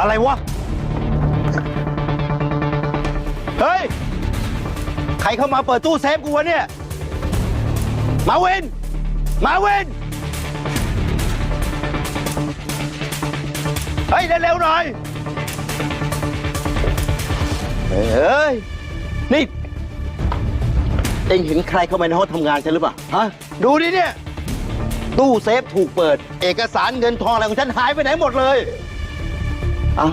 อะไรวะ เฮ้ย ใครเข้ามาเปิดตู้เซฟกูวะเนี่ย มาวิน มาวิน เฮ้ย เร็วๆหน่อยเฮ้ย นี่ เอ็งเห็นใครเข้ามาในห้องทำงานฉันหรือเปล่า ฮะ ดูดิเนี่ย ตู้เซฟถูกเปิด เอกสารเงินทองอะไรของฉันหายไปไหนหมดเลย เอา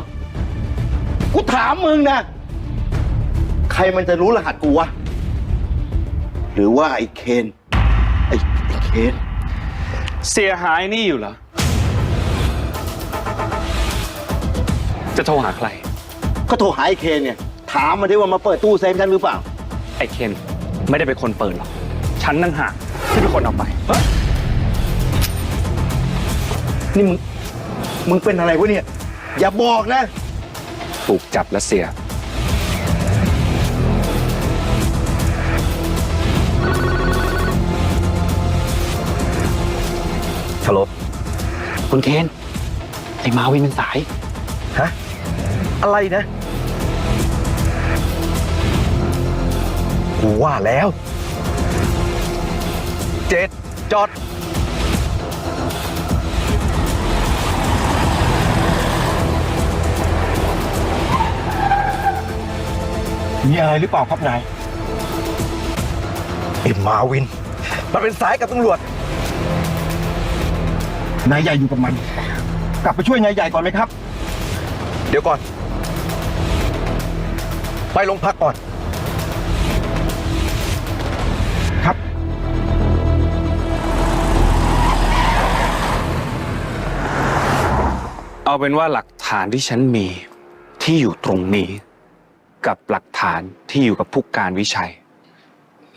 กูถามมึงนะ ใครมันจะรู้รหัสกูวะ หรือว่าไอ้เคน ไอ้ไอ้เคน เสียหายนี่อยู่เหรอ จะโทรหาใคร ก็โทรหาไอ้เคนเนี่ย ถามมาดิว่ามาเปิดตู้เซฟฉันหรือเปล่า ไอ้เคนไม่ได้เป็นคนเปิดหรอก ฉันนั่งหากที่เป็นคนเอาไป นี่มึง มึงเป็นอะไรวะเนี่ย อย่าบอกนะ ถูกจับและเสียฮัลโหลคุณเคนไอ้มาวินเป็นสาย ฮะ อะไรนะ กูว่าแล้ว เจ็ดจอด อะไรหรือเปล่าครับนายไอ้มาวิน มันเป็นสายกับตำรวจ นายใหญ่อยู่กับมัน กลับไปช่วยนายใหญ่ก่อนไหมครับ เดี๋ยวก่อน ไปโรงพักก่อน ครับ เอาเป็นว่าหลักฐานที่ฉันมีที่อยู่ตรงนี้ กับหลักฐานที่อยู่กับผู้การวิชัย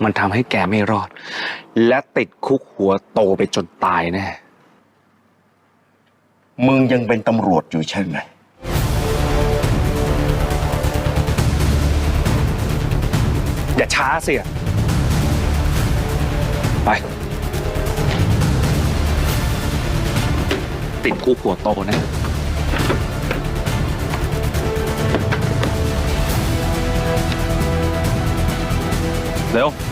มันทำให้แกไม่รอด และติดคุกหัวโตไปจนตายแน่มึงยังเป็นตำรวจอยู่ใช่ไหม อย่าช้าเสียไป ติดคุกหัวโตแนะ เ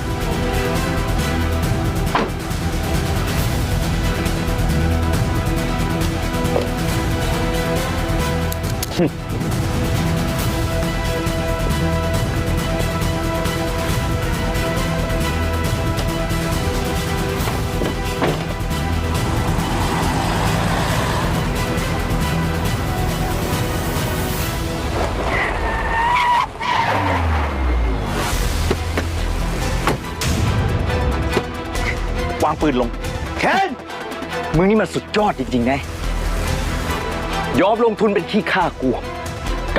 างปืนลง เคนมึงนี่มันสุดยอดจริงๆนะ ยอมลงทุนเป็นขี้ข้ากู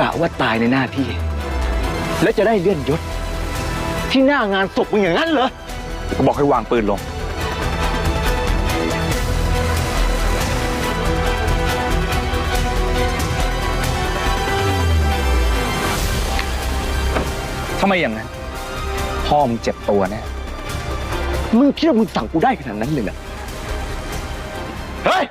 กะว่าตายในหน้าที่ แล้วจะได้เลื่อนยศ ที่หน้างานศพมึงอย่างนั้นเหรอก็บอกให้วางปืนลง ทำไมอย่างนั้น พ่อมึงเจ็บตัวแน่ มึงคิดว่ามึงสั่งกูได้ขนาดนั้นเลยเหรอเฮ้ย